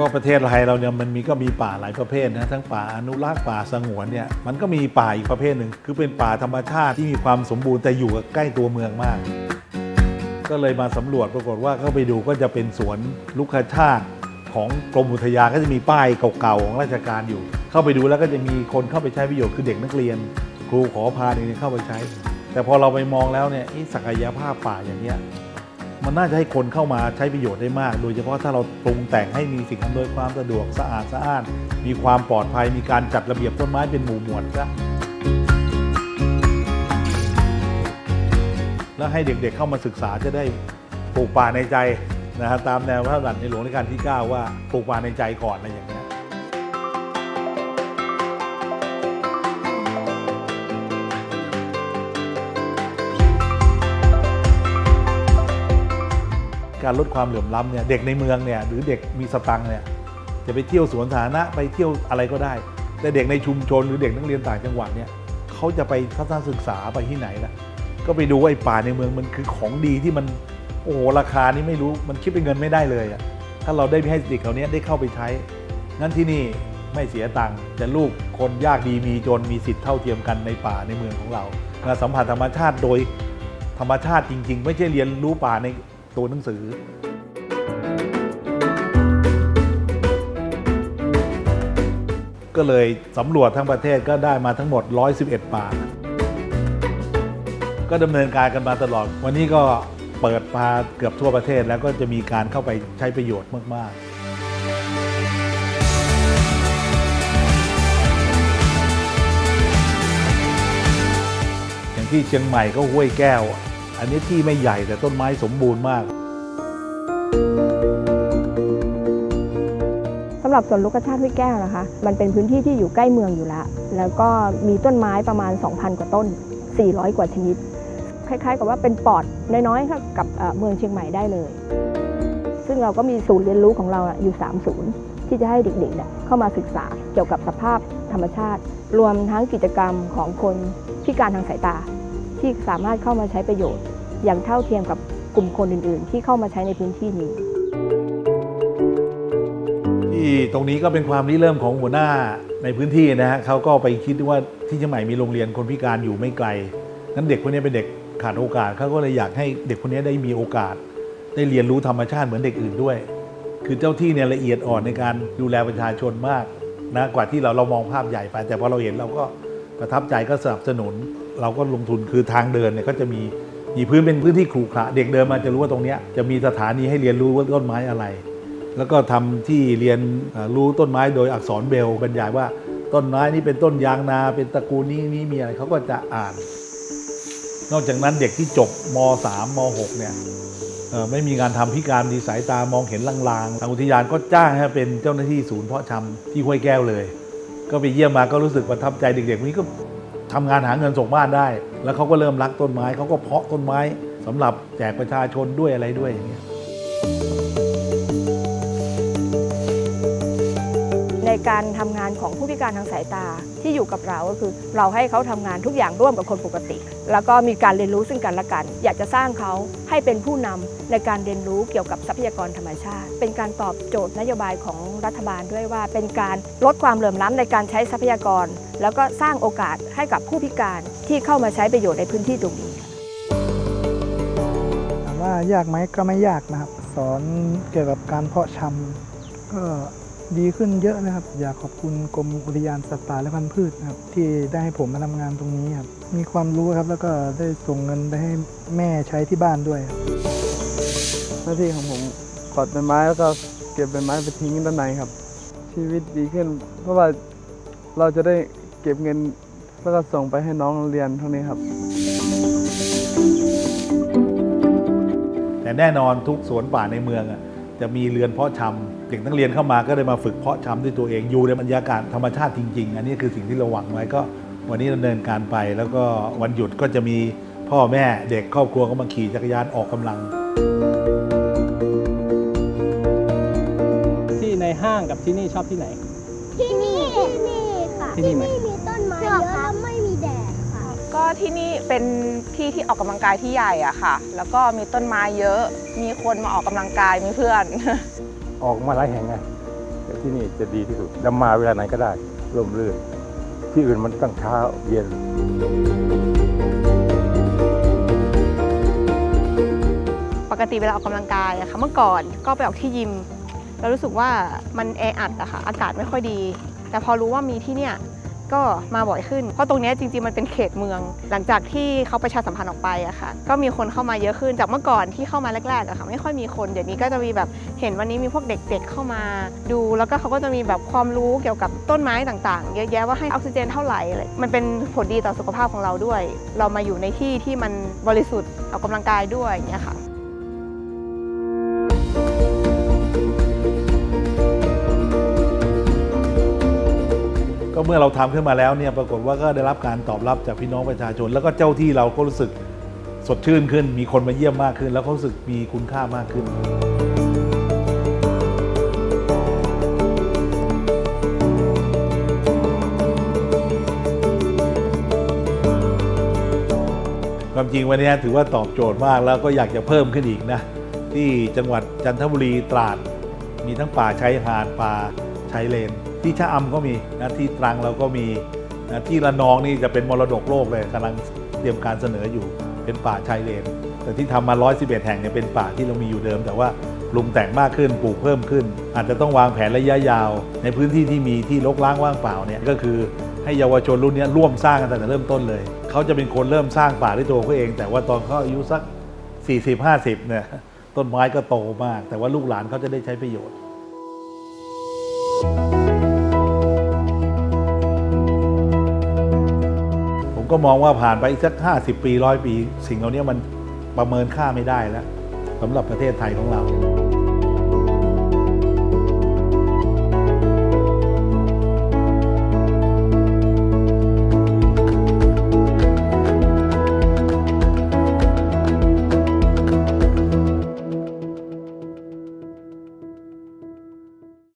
ก็ประเทศไทยเราเนี่ยมันมีก็มีป่าหลายประเภทนะทั้งป่าอนุรักษ์ป่าสงวนเนี่ยมันก็มีป่าอีกประเภทหนึ่งคือเป็นป่าธรรมชาติที่มีความสมบูรณ์แต่อยู่ใกล้ตัวเมืองมาก ก็เลยมาสำรวจปรากฏว่าเข้าไปดูก็จะเป็นสวนลูกคชาติของกรมอุทยานก็จะมีป้ายเก่าๆของราชการอยู่ เข้าไปดูแล้วก็จะมีคนเข้าไปใช้ประโยชน์คือเด็กนักเรียน ครูขอพาเด็กๆเข้าไปใช้ แต่พอเราไปมองแล้วเนี่ยศักยภาพป่าอย่างเนี้ย มันน่าจะให้คนเข้ามาใช้ประโยชน์ได้มาก โดยเฉพาะถ้าเราปรุงแต่งให้มีสิ่งอำนวยความสะดวกสะอาดสะอ้าน มีความปลอดภัย มีการจัดระเบียบต้นไม้เป็นหมู่หมวดซะแล้วให้เด็กๆเข้ามาศึกษาจะได้ปลูกป่าในใจนะฮะตามแนวพระราชบัญญัติในหลวงรัชกาลที่ 9 ว่าปลูกป่าในใจก่อนอะไรอย่าง การลดความเหลื่อมล้ำเนี่ยเด็กในเมืองเนี่ยหรือเด็กมีสตังค์เนี่ยจะไปเที่ยวสวนสาธารณะไปเที่ยวอะไรก็ได้ แต่เด็กในชุมชนหรือเด็กนักเรียนต่างจังหวัดเนี่ยเขาจะไปทัศนศึกษาไปที่ไหนล่ะก็ไปดูว่าไอ้ป่าในเมืองมันคือของดีที่มันโอ้โหราคานี่ไม่รู้มันคิดเป็นเงินไม่ได้เลยอะถ้าเราได้ให้เด็กเหล่านี้ได้เข้าไปใช้งั้นที่นี่ไม่เสียตังค์แต่ลูกคนยากดีมีจนมีสิทธิ์เท่าเทียมกันในป่าในเมืองของเรามาสัมผัสธรรมชาติโดยธรรมชาติจริง ๆ ไม่ใช่เรียนรู้ป่าใน ตัวหนังสือ ก็เลยสำรวจทั้งประเทศก็ได้มาทั้งหมด 111ป่าก็ดำเนินการกันมาตลอด วันนี้ก็เปิดมาเกือบทั่วประเทศแล้วก็จะมีการเข้าไปใช้ประโยชน์มากๆอย่างที่เชียงใหม่ก็ห้วยแก้ว อันนี้ที่ไม่ใหญ่แต่ต้นไม้สมบูรณ์มากสำหรับสวนลูกกระชาติห้วยแก้วนะคะ มันเป็นพื้นที่ที่อยู่ใกล้เมืองอยู่แล้ว แล้วก็มีต้นไม้ประมาณ 2,000 กว่าต้น 400 กว่าชนิด คล้ายๆ กับว่าเป็นปอดน้อยๆกับเมืองเชียงใหม่ได้เลย ซึ่งเราก็มีศูนย์เรียนรู้ของเราอยู่ 3 ศูนย์ที่จะให้เด็กๆเเข้ามาศึกษาเกี่ยวกับสภาพธรรมชาติ รวมทั้งกิจกรรมของคนพิการทางสายตา ที่สามารถเข้ามาใช้ประโยชน์ อย่างเท่าเทียมกับกลุ่มคนอื่น ๆ ที่เข้ามาใช้ในพื้นที่นี้ ที่ตรงนี้ก็เป็นความริเริ่มของหัวหน้าในพื้นที่นะฮะเขาก็ไปคิดว่าที่เชียงใหม่มีโรงเรียนคนพิการอยู่ไม่ไกลนั้นเด็กคนนี้เป็นเด็กขาดโอกาสเขาก็เลยอยากให้เด็กคนนี้ได้มีโอกาส ได้เรียนรู้ธรรมชาติเหมือนเด็กอื่นด้วย คือเจ้าที่เนี่ยละเอียดอ่อนในการดูแลประชาชนมากนะกว่าที่เราเรามองภาพใหญ่ไป แต่พอเราเห็นเราก็ประทับใจก็สนับสนุน เราก็ลงทุนคือทางเดินเนี่ยก็จะมีมีพื้นเป็นพื้นที่ขรุขระเด็กเดินมาจะรู้ว่าตรงนี้จะมีสถานีให้เรียนรู้ว่าต้นไม้อะไร แล้วก็ทำที่เรียนรู้ต้นไม้โดยอักษรเบลบรรยายว่าต้นไม้นี้เป็นต้นยางนา เป็นตระกูลนี้นี้มีอะไรเขาก็จะอ่าน นอกจากนั้นเด็กที่จบม .3 ม .6 เนี่ยไม่มีงานทำพิการมีสายตามองเห็นลางๆทางอุทยานก็จ้างให้เป็นเจ้าหน้าที่ศูนย์เพาะชำที่ห้วยแก้วเลย ก็ไปเยี่ยมมาก็รู้สึกประทับใจเด็กๆคนนี้ก็ ทำงานหาเงินส่งบ้านได้ แล้วเขาก็เริ่มรักต้นไม้เขาก็เพาะต้นไม้สำหรับแจกประชาชนด้วยอะไรด้วยอย่างเงี้ย ในการทำงานของผู้พิการทางสายตาที่อยู่กับเราก็คือ เราให้เขาทำงานทุกอย่างร่วมกับคนปกติ แล้วก็มีการเรียนรู้ซึ่งกันและกัน อยากจะสร้างเขาให้เป็นผู้นำในการเรียนรู้เกี่ยวกับทรัพยากรธรรมชาติ เป็นการตอบโจทย์นโยบายของรัฐบาลด้วยว่า เป็นการลดความเหลื่อมล้ำในการใช้ทรัพยากร แล้วก็สร้างโอกาสให้กับผู้พิการที่เข้ามาใช้ประโยชน์ในพื้นที่ตรงนี้ถามว่ายากไหมก็ไม่ยากนะครับ สอนเกี่ยวกับการเพาะชำก็ ดีขึ้นเยอะนะครับ อยากขอบคุณกรมอุทยานสัตว์ป่าและพันธุ์พืชนะครับที่ได้ให้ผมมาทำงานตรงนี้ครับมีความรู้ครับแล้วก็ได้ส่งเงินไปให้แม่ใช้ที่บ้านด้วยครับหน้าที่ของผมกอดใบไม้แล้วก็เก็บใบไม้ไปทิ้งด้านในครับ ชีวิตดีขึ้น เพราะว่าเราจะได้เก็บเงินแล้วก็ส่งไปให้น้องเรียนเท่านี้ครับ แต่แน่นอนทุกสวนป่าในเมืองอะจะมีเรือนเพาะชำ เด็กนักเรียนเข้ามาก็ได้มาฝึกเพาะชำด้วยตัวเองอยู่ในบรรยากาศธรรมชาติจริง ๆ อันนี้คือสิ่งที่เราหวังไว้ก็วันนี้ดำเนินการไป แล้วก็วันหยุดก็จะมีพ่อแม่เด็กครอบครัวก็มาขี่จักรยานออกกำลัง ที่ในห้างกับที่นี่ชอบที่ไหน ที่นี่ที่นี่ค่ะที่นี่ไหมมีต้นไม้เยอะแล้วไม่มีแดดค่ะ ก็ที่นี่เป็นที่ที่ออกกำลังกายที่ใหญ่อะค่ะ แล้วก็มีต้นไม้เยอะ มีคนมาออกกำลังกายมีเพื่อน ออกมาหลายแห่งไงที่นี่จะดีที่สุดแล้วมาเวลาไหนก็ได้ร่มรื่นที่อื่นมันตั้งเช้าเย็น ปกติเวลาออกกำลังกายอะค่ะเมื่อก่อนก็ไปออกที่ยิม แล้วรู้สึกว่ามันแออัดอะค่ะอากาศไม่ค่อยดี แต่พอรู้ว่ามีที่เนี่ย ก็มาบ่อยขึ้น เพราะตรงนี้จริงๆมันเป็นเขตเมือง หลังจากที่เขาประชาสัมพันธ์ออกไปอะค่ะ ก็มีคนเข้ามาเยอะขึ้นจากเมื่อก่อนที่เข้ามาแรกๆอะค่ะ ไม่ค่อยมีคนเดี๋ยวนี้ก็จะมีแบบเห็นวันนี้มีพวกเด็กๆเข้ามาดู แล้วก็เขาก็จะมีแบบความรู้เกี่ยวกับต้นไม้ต่างๆ เยอะแยะว่าให้ออกซิเจนเท่าไหร่อะไรมันเป็นผลดีต่อสุขภาพของเราด้วย เรามาอยู่ในที่ที่มันบริสุทธิ์ออกกำลังกายด้วยอย่างเงี้ยค่ะ ก็เมื่อเราทำขึ้นมาแล้วเนี่ยปรากฏว่าก็ได้รับการตอบรับจากพี่น้องประชาชน แล้วก็เจ้าที่เราก็รู้สึกสดชื่นขึ้น มีคนมาเยี่ยมมากขึ้น แล้วก็รู้สึกมีคุณค่ามากขึ้นความจริงวันนี้ถือว่าตอบโจทย์มากแล้วก็อยากจะเพิ่มขึ้นอีกนะ ที่จังหวัดจันทบุรีตราด มีทั้งป่าชายหาดป่าชายเลน ที่ชะอำก็มีนะที่ตรังเราก็มีนะที่ระนองนี่จะเป็นมรดกโลกเลยกำลังเตรียมการเสนออยู่เป็นป่าชายเลน แต่ที่ทำมา 111 แห่งเนี่ยเป็นป่าที่เรามีอยู่เดิม แต่ว่าปรุงแต่งมากขึ้นปลูกเพิ่มขึ้น อาจจะต้องวางแผนระยะยาว ในพื้นที่ที่มีที่รกร้างว่างเปล่าเนี่ยก็คือให้เยาวชนรุ่นนี้ร่วมสร้างกันตั้งแต่เริ่มต้นเลยเขาจะเป็นคนเริ่มสร้างป่าด้วยตัวเขาเอง แต่ว่าตอนเขาอายุสัก 40-50เนี่ยต้นไม้ก็โตมาก แต่ว่าลูกหลานเขาจะได้ใช้ประโยชน์ ก็มองว่าผ่านไปอีกสัก 50 ปีร้อยปี สิ่งเหล่านี้มันประเมินค่าไม่ได้แล้วสำหรับประเทศไทยของเรา